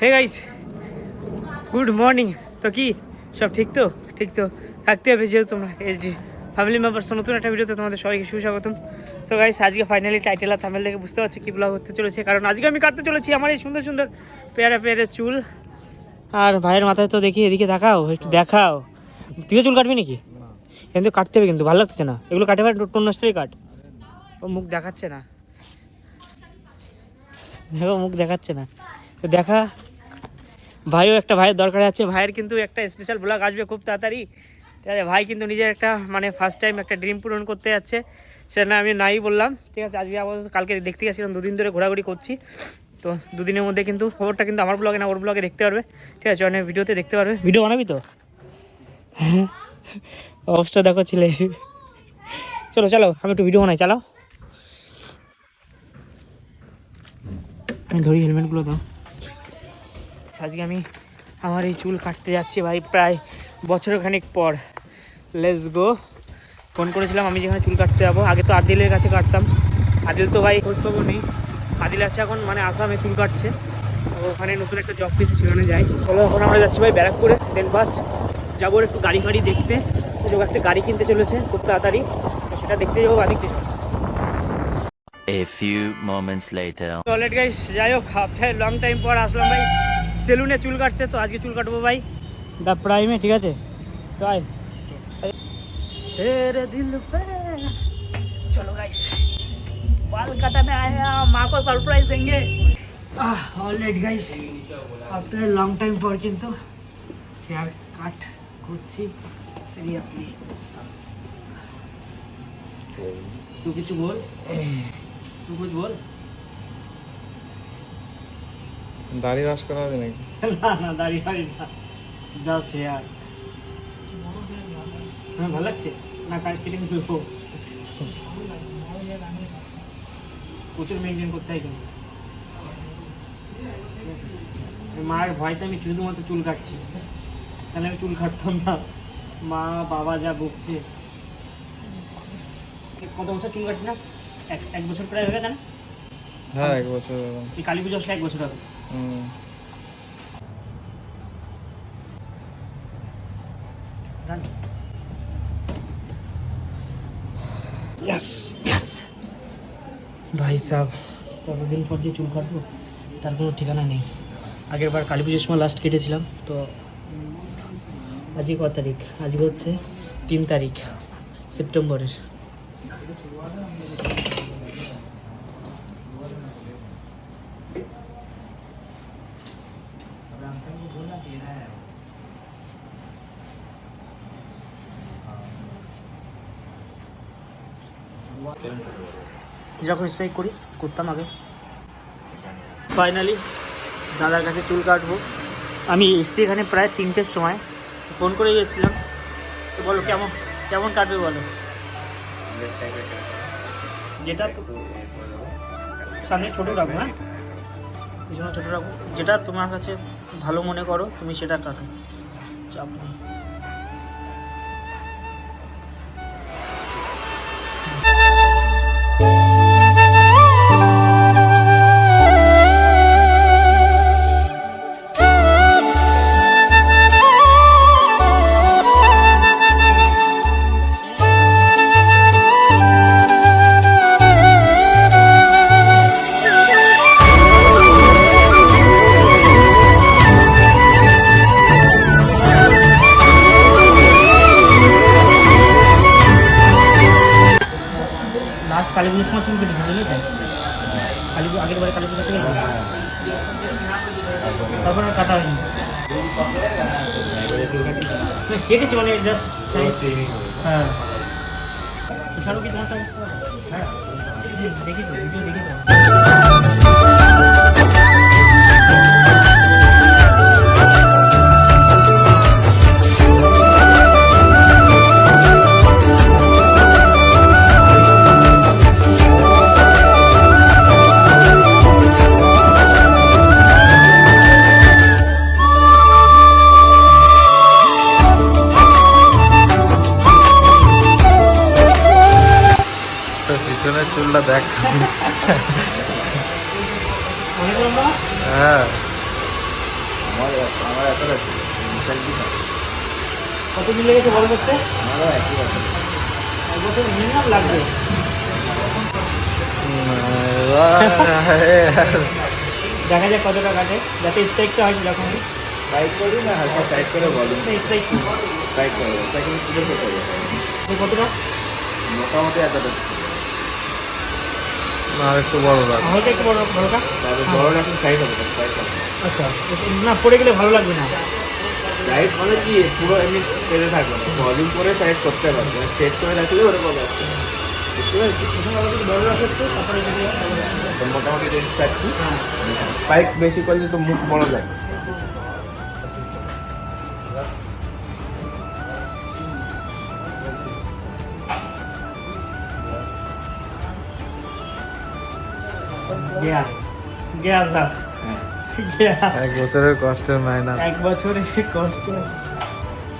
Hey guys good morning তো কি? সব ঠিক তো? ঠিক তো? থাকতে হবে যেহেতু তোমরা এসডি ফ্যামিলি মেম্বার্স নতুন একটা ভিডিওতে তোমাদের সবাইকে সুস্বাগতম। তো গাইস আজকে ফাইনালি টাইটেল আর থামেল দেখে বুঝতে পারছ কি ব্লগ হতে চলেছে। কারণ আজকে আমি কাটতে চলেছি আমার এই সুন্দর সুন্দর, পেয়ারা পেয়ারা চুল। আর ভাইয়ের মাথায় তো দেখি, এদিকে দেখাও, একটু দেখাও। তুইও চুল কাটবি নাকি? কিন্তু কাটতে হবে কিন্তু, ভালো লাগছে না। এগুলো কাটে ভাই, টোন নষ্টই কাট। ও মুখ দেখাচ্ছে না। দেখো, মুখ দেখাচ্ছে না। তো দেখা ভাইও একটা ভাইয়ের দরকার আছে। ভাইয়ের কিন্তু একটা স্পেশাল ব্লগ আসবে খুব তাড়াতাড়ি। ঠিক আছে, ভাই কিন্তু নিজের একটা মানে ফার্স্ট টাইম একটা ড্রিম পূরণ করতে যাচ্ছে। সেটা আমি নাই বললাম। ঠিক আছে, আজকে আপাতত কালকে দেখতে গেছিলাম, দুদিন ধরে ঘোরাঘুরি করছি। তো দুদিনের মধ্যে কিন্তু খবরটা কিন্তু আমার ব্লগে না, ওর ব্লগে দেখতে পারবে। ঠিক আছে, অনেক ভিডিওতে দেখতে পারবে। ভিডিও বানাবি তো? অবস্থা দেখো ছেলে। চলো চলো, আমি একটু ভিডিও বানাই, চালাও। ধরি হেলমেটগুলো দাও। আজকে আমি আমার এই চুল কাটতে যাচ্ছি ভাই প্রায় বছরখানেক পর। লেস গো ফোন করেছিলাম আমি যেখানে চুল কাটতে যাব। আগে তো আদিলের কাছে কাটতাম। আদিল তো ভাই খোঁজখবর নেই। আদিল আছে এখন মানে আসামে চুল কাটছে। ওখানে নতুন একটা জব পেয়েছে সেখানে যাই। চলো এখন আমরা যাচ্ছি ভাই ব্যারাকপুরে। দেন ফার্স্ট যাব একটু গাড়ি ফাড়ি দেখতে। ও একটা গাড়ি কিনতে চলেছে খুব তাড়াতাড়ি। সেটা দেখতে যাব বাদিক দিয়ে A few moments later. Toilet guys যাই হোক লং টাইম পর আসলাম ভাই। সেলুনে চুল কাটতে তো আজকে চুল কাটবো ভাই দা প্রাইমে ঠিক আছে তো আয় तेरे दिल पे चलो गाइस बाल कटाने आए हैं माँ को सरप्राइज देंगे already guys after long time পর কিন্তু হেয়ার কাট করছি সিরিয়াসলি তুই কিছু বল তুই কিছু বল দাড়ি ওয়াশ করা হবে নাকি? না না দাঁড়িয়ে দাঁড়িয়ে না। জাস্ট হেয়ার হ্যাঁ ভালো লাগছে? না কার কেটে দেবো। প্রচুর মেনটেন করতে হয় কিন্তু। মায়ের ভয়তে আমি শুধুমাত্র চুল কাটছি। তাহলে আমি চুল কাটতাম না। মা বাবা যা বকছে। কত বছর চুল কাটি না? এক এক বছর প্রায় হয়ে গেছে না? হ্যাঁ এক বছর। এই কালী পুজো আসলে এক বছর আগে ভাই সাহ কতদিন পর যে চুল কাটবো তার কোনো ঠিকানা নেই। আগের বার কালী পুজোর সময় লাস্ট কেটেছিলাম তো আজকে কত তারিখ? আজকে হচ্ছে তিন তারিখ সেপ্টেম্বরের। যখন স্ট্রাইক করি, করতাম আগে। ফাইনালি দাদার কাছে চুল কাটবো। আমি এসছি এখানে প্রায় তিনটের সময়। ফোন করে এসেছিলাম তো বলো, কেমন কেমন কাটবে বলো? যেটা সামনে ছোটো রাখব হ্যাঁ? পিছনে ছোটো রাখব। যেটা তোমার কাছে ভালো মনে করো, তুমি সেটা কাটো। চাপ নেই। কালী পুজোর সময় তুমি কেটেছি বুঝলে তো কালী আগের বারে কালী পুজো কেটেছি তারপর আর কাটা হয়নি? কেটেছি মানে জাস্ট হ্যাঁ। তুষারও কি তোমার হ্যাঁ। দেখি তো ভিডিও দেখি তো আমার আমার এত আছে কতদিন লেগেছে বড় করতে? আমারও একই কথা এক বছর মিনিমাম লাগবে। দেখা যাক কতটা কাটে যাতে স্ট্রাইকটা হয় যখন টাইট করবি না হালকা টাইট করে বলুন স্ট্রাইক টাইট করে। হবে কতটা? মোটামুটি এতটা। আর একটু বড় রাখ হালকা একটু বড় তবে বড় রাখলে সাইজ হবে আচ্ছা না পড়ে গেলে ভালো লাগবে না। সাইজ মানে কি? পুরো এমনি পেরে থাকবে না। ভলিউম করে সাইড করতে পারবে সেট করে রাখলে ওরকম বলে তো মোটামুটি স্পাইক বেশি করলে তো মুখ বড় যায় এক বছরের কষ্টের মায়না এক বছরে কষ্ট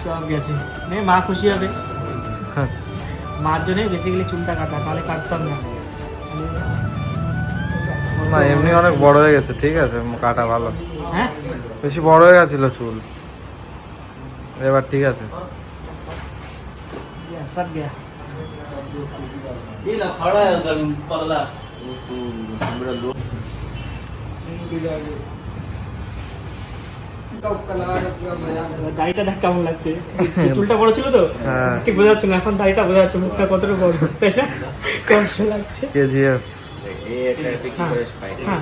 সব গেছে। নে মা খুশি হবে। মার জন্যই বেসিক্যালি চুলটা কাটা তাহলে কাটতাম না। না এমনি অনেক বড় হয়ে গেছে ঠিক আছে কাটা ভালো। হ্যাঁ? বেশি বড় হয়ে গেছিল চুল। এবার ঠিক আছে। গিয়া সব গিয়া দাড়িটা দেখ কেমন লাগছে। চুলটা বড় ছিল তো? হ্যাঁ। ঠিক বোঝা যাচ্ছে না এখন দাড়িটা বোঝা যাচ্ছে মুখটা কতটা বড় তাই না? কষ্ট লাগছে? কেজিএফ হ্যাঁ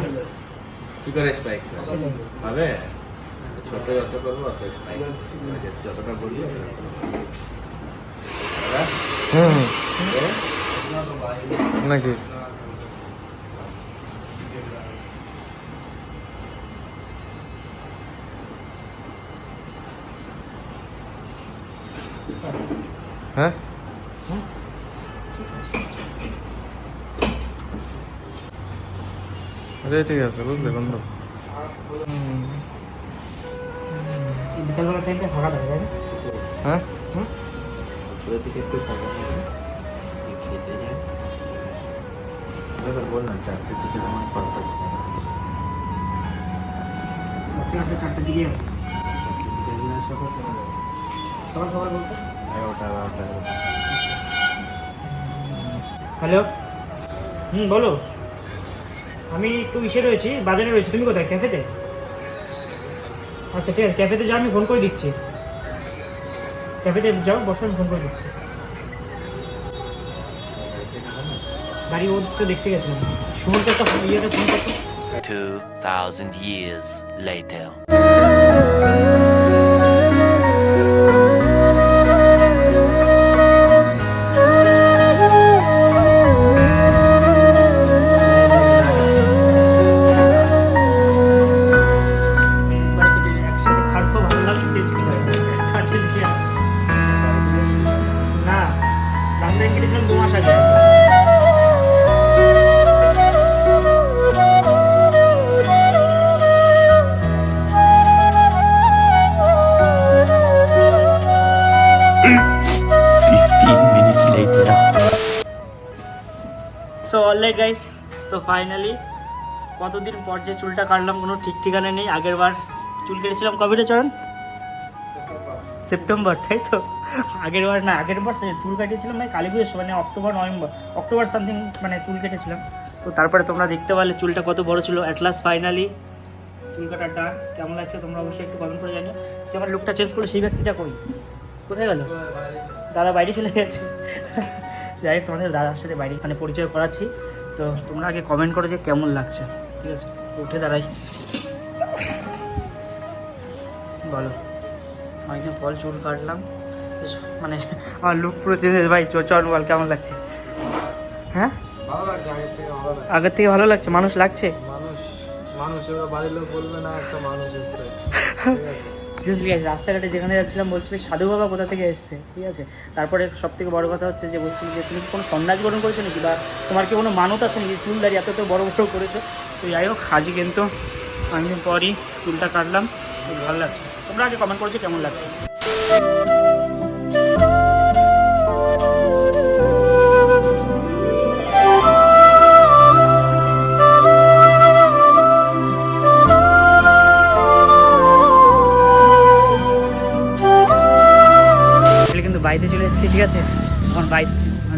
কি করে স্পাইক হবে? ছোট যত করব অত স্পাইক যতটা নাকি? হ্যাঁ? আরে, ঠিক আছে, বুঝলে, বন্ধু। বিকালবেলা টাইমটা ফাঁকা থাকে তাই হ্যাঁ? ওদের দিকে একটু ফাঁকা থাকে বললাম চারটে থেকে আমার পারফেক্ট দিকে সকাল সকাল বলতে? হ্যালো? হুম বলো। আমি একটু ইসে রয়েছি বাজারে রয়েছি। তুমি কোথায়? ক্যাফেতে? আচ্ছা ঠিক আছে ক্যাফেতে যাও আমি ফোন করে দিচ্ছি। ক্যাফেতে যাও বসো আমি ফোন করে দিচ্ছি। বাড়ি ওর তো দেখতে গেছিলাম। সুমনকে একটা ইয়েতে ফোন করতো 2,000 years later. তো ফাইনালি কতদিন পর যে চুলটা কাটলাম কোনো ঠিক ঠিকানা নেই। আগের বার চুল কেটেছিলাম কবে চরণ? সেপ্টেম্বর, তাই তো? আগের বার না, আগের বার চুল কাটিয়েছিলাম মানে কালী পুজোর মানে অক্টোবর, নভেম্বর, অক্টোবর সামথিং মানে চুল কেটেছিলাম। তো তারপরে তোমরা দেখতে পারলে চুলটা কত বড় ছিল। অ্যাট লাস্ট ফাইনালি চুল কাটার ডান কেমন লাগছে তোমরা অবশ্যই একটু কমেন্ট করে জানিও। যে আমার লুকটা চেঞ্জ করল সেই ব্যক্তিটা কই? কোথায় গেল? দাদা বাইরে চলে গেছে। যাই তোমাদের দাদার সাথে বাইরে মানে পরিচয় করাচ্ছি। তো তোমরা আগে কমেন্ট করো যে কেমন লাগছে। ঠিক আছে? উঠে দাঁড়াই। বলো। অনেকদিন পর চুল কাটলাম? মানে আমার লুক পুরো চেঞ্জ হয়েছে। ভাই চো চল বল কেমন লাগছে? হ্যাঁ? আগের থেকে ভালো লাগছে। আগের থেকে ভালো লাগছে? মানুষ লাগছে? মানুষ মানুষ বাড়ির লোক বলবে না একটা মানুষ সিরিয়াসলি আছে, রাস্তাঘাটে যেখানে যাচ্ছিলাম বলছিল সাধু বাবা কোথা থেকে এসছে? ঠিক আছে? তারপরে সব থেকে বড় কথা হচ্ছে যে বলছিল যে, তুমি কোনো সন্ন্যাস গ্রহণ করেছ নাকি? বা তোমার কি কোনো মানত আছে নাকি? চুল দাঁড়িয়ে এত তো বড় বড় করেছ? তো যাই হোক হাজি কিন্তু আমি পরই চুলটা কাটলাম। ভালো লাগছে। তোমরা আগে কমেন্ট করেছ কেমন লাগছে? এসেছি ঠিক আছে? এখন বাইক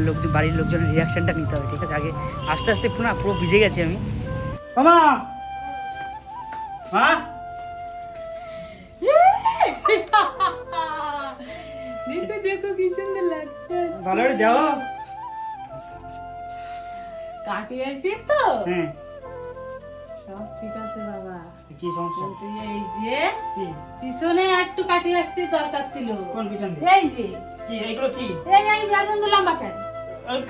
লোকজন বাড়ির লোকজনের রিয়াকশনটা নিতে হবে ঠিক আছে? আগে আস্তে আস্তে পুরো পুরো ভিজে গেছি আমি। মামা! মা! দেখো দেখো কি সুন্দর লাগছে। ভালো করে দেওয়া কাটিয়ে আসি তো? হ্যাঁ। সব ঠিক আছে বাবা। কি সমস্যা? কিন্তু এই যে পিছনে একটু কাটিয়ে আসতে দরকার ছিল। কোন পিছনে এই যে কি এগুলো কি? এই এই বেলুন লম্বা কেন?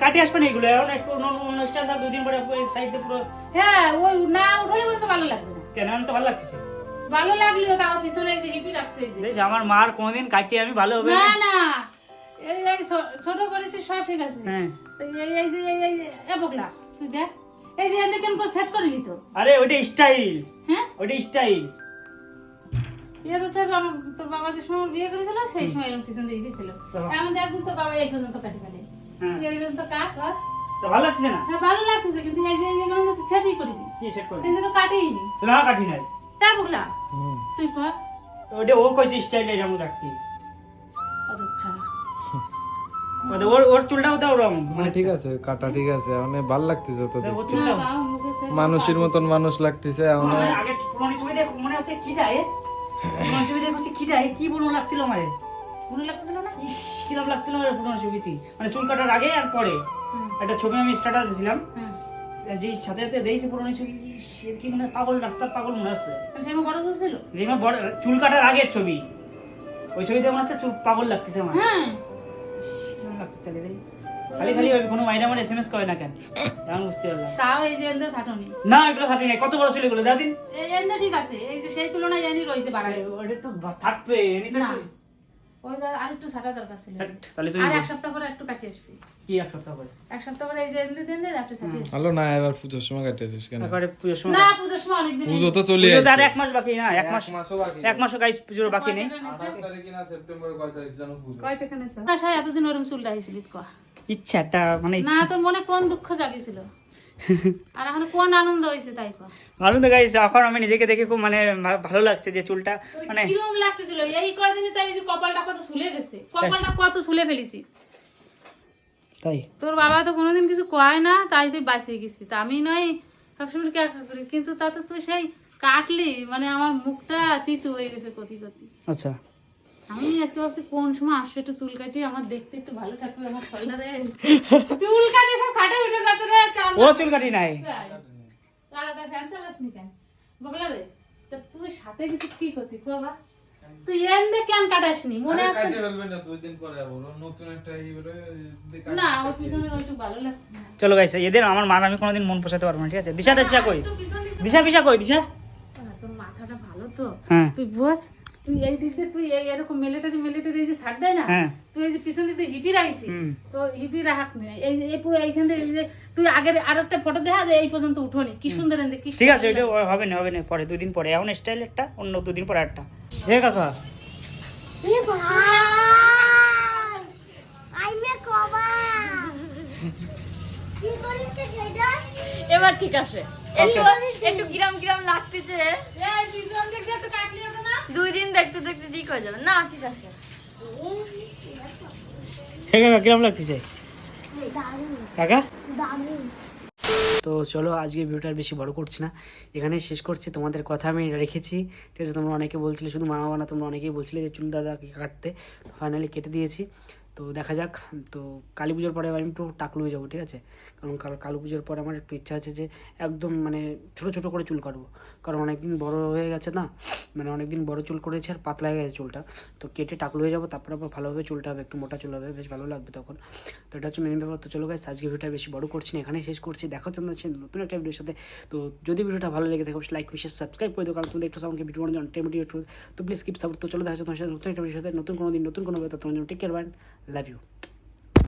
কাটি আসবে না এগুলো এখন একটু অনুষ্ঠান থাক দুদিন পরে সাইডে পুরো হ্যাঁ ওই না উঠলে বলতে ভালো লাগবে কেন? আমি তো ভালো লাগছে ভালো লাগলেও তাও পিছনে যে হিপি রাখছে যে। আমার মার কোনোদিন কাটিয়ে আমি ভালো হবে। না না। এই এই ছোট করেছি সব ঠিক আছে। হ্যাঁ। এই এই এই এই এ বকলা তুই দেখ। এই যে এদিকে কেন সেট করে নিত আরে ওইটা স্টাইল হ্যাঁ? ওইটা স্টাইল এটা তো তোর আমার তোর বাবা যে সময় বিয়ে করেছিল সেই সময় এরকম পিছন দিয়ে দিয়েছিল। এমন একদিন তোর বাবা এই পর্যন্ত কাটি ফেলে। হ্যাঁ। এই পর্যন্ত কাট কর। তো ভালো লাগছে না? হ্যাঁ ভালো লাগতেছে কিন্তু এই যে এই তো সেটই করে দিই কি সেট করে কিন্তু তো কাটেই নি না কাটি নাই। তাই বকলা তুই কর। ওইটা ও কইছে স্টাইল এরকম রাখতি কত ইচ্ছা ওর ওর চুলটাও দাও রং হ্যাঁ ঠিক আছে কাটা ঠিক আছে অনেক ভালো লাগতেছে তো মানুষের মতন মানুষ লাগতেছে এখন মানে আগে পুরনো ছবি দেখো মনে হচ্ছে কি যায়? পুরনো ছবি দেখো হচ্ছে কি যায় কি পুরনো লাগছিল আমারে? মনে লাগতেছিল না? ইস কিরম লাগছিল আমার পুরনো ছবিতে মানে চুল কাটার আগে আর পরে। একটা ছবি আমি স্ট্যাটাস দিয়েছিলাম। যে সাথে সাথে দেখছি পুরনো ছবি এ কি মানে পাগল রাস্তার পাগল মনে হচ্ছে। সেরকম বড় ছিল? যে আমার বড় চুল কাটার আগের ছবি। ওই ছবিতে মনে হচ্ছে চুল পাগল লাগতেছে আমার। হ্যাঁ। কিরম লাগছে তাহলে খালি খালি কোনো মাইরা আমার এসএমএস করে না কেন? এখন বুঝতে পারলাম। তাও এই যে এন্দে ছাটনি। না এগুলো ছাটনি নাই। কত বড় ছিল এগুলো? যা দিন। এই এন্দে ঠিক আছে। এই যে সেই তুলনায় জানি রইছে বাড়াই ওটা তো থাকবে এনি তো ওই আর একটু ছাটা দরকার ছিল। তাহলে তুই আর এক সপ্তাহ পরে একটু কাটিয়ে আসবি। কি এক সপ্তাহ পরে এক সপ্তাহ পরে এই যে এন্দে দেন একটু ছাটিয়ে আসবি না এবার পুজোর সময় কাটে দিস কেন? একবারে পুজোর সময় না পুজোর সময় অনেকদিন পুজো তো চলে পুজো আর এক মাস বাকি না এক মাস মাসও বাকি এক মাসও গাইস পুজোর বাকি নেই। আঠাশ তারিখ না সেপ্টেম্বর কয় তারিখ জানো পুজো। আশায় এতদিন ওরম চুল ডাইছিলি কয়া? ইচ্ছা মানে না তোর মনে কোন দুঃখ জাগিছিল? আর এখন কোন আনন্দ হয়েছে তাই কয়া? আনন্দ গাইস এখন আমি নিজেকে দেখে খুব মানে ভালো লাগছে যে চুলটা মানে কিরম লাগতেছিল? এই কয়দিনে তাই যে কপালটা কত শুলে গেছে? কপালটা কত শুলে ফেলিছি। তাই? তোর বাবা তো কোনোদিন কিছু কয় না তাই তুই বাঁচিয়ে গেছিস। তা আমি নয় সবসময় কে করি। কিন্তু তাতে তুই সেই কাটলি মানে আমার মুখটা তিতু হয়ে গেছে কতি কতি আচ্ছা। আমি আজকে ভাবছি কোন সময় আসবে একটু চুল কাটিয়ে আমার দেখতে একটু ভালো থাকবে আমার শরীরে চুল কাটে সব কাটে উঠে যাচ্ছে রে ও চুল কাটি নাই? তাড়াতাড়ি ফ্যান চালাসনি কেন? বগলা রে তা তুই সাথে কিছু কি করতি বাবা? তুই এন্দে কেন কাটাসনি? মনে আছে? কাটে ফেলবে না দুই দিন পরে আবার। নতুন একটা ই না ওর পিছনে একটু ভালো লাগছে চলো গাইস এদের আমার মার আমি কোনোদিন মন পোষাতে পারব না ঠিক আছে? দিশাটা দিশা কই? দিশা পিসা কই? দিশা? তোর মাথাটা ভালো তো। হ্যাঁ। তুই বস। তুই এই দিক দিয়ে তুই এই এরকম মিলিটারি মিলিটারি এই যে ছাড় দেয় না হ্যাঁ। তুই এই যে পিছন দিকে হিপি রাখছি তো হিপি রাখ না। এই এই পুরো এইখান থেকে যে তুই আগের আর একটা ফটো দেখা যায় এই পর্যন্ত উঠোনি। কি সুন্দর এনে কি ঠিক আছে ওইটা হবে না হবে না পরে দুদিন পরে। এখন স্টাইল একটা অন্য দুদিন পরে একটা হে কাকা। এবার ঠিক আছে। একটু একটু গ্রাম গ্রাম লাগতেছে। এই পিছন দিক দিয়ে তো কাটলি দুই দিন দেখতে দেখতে ঠিক হয়ে যাবে। না, ঠিক আছে। তো চলো, আজকে ভিডিওটা বেশি বড় করছি না। এখানে শেষ করছি। তোমাদের কথা আমি রেখেছি। ঠিক আছে, তোমরা অনেকে বলছিলে, শুধু মা বাবা না তোমরা অনেকেই বলছিলে যে, চুল দাদাকে কাটতে। ফাইনালি কেটে দিয়েছি। তো দেখা যাক। তো কালী পুজোর পরে আমি একটু টাকলু হয়ে যাব, ঠিক আছে? কারণ কাল পুজোর পরে আমার একটু ইচ্ছা আছে যে একদম মানে ছোট ছোট করে চুল কাটবো। কারণ অনেকদিন বড় হয়ে গেছে না মানে অনেকদিন বড় চুল করেছে আর পাতলা হয়ে গেছে চুলটা। তো কেটে টাকলু হয়ে যাব, তারপর আবার ভালোভাবে চুলটা হবে, একটু মোটা চুল হবে, বেশ ভালো লাগবে তখন। তো এটা হচ্ছে মেন ব্যাপার। তো চলো গাইস আজকে ভিডিওটা বেশি বড় করছি না, এখানেই শেষ করছি। দেখা হচ্ছে নতুন একটা ভিডিওর সাথে। তো যদি ভিডিওটা ভালো লেগে থাকে লাইক বিশেষ সাবস্ক্রাইব করে দেবো কারণ তুমি একটু আমাকে ভিডিও বানানোর জন্য টেমিটি তো প্লিজ কিপ সাপোর্ট তো চলো, দেখা হচ্ছে তোমার সাথে নতুন একটা ভিডিওর সাথে। নতুন কোনো দিন, নতুন কোনো ব্যাপার তোমার জন্য টেক কেয়ার লাভ ইউ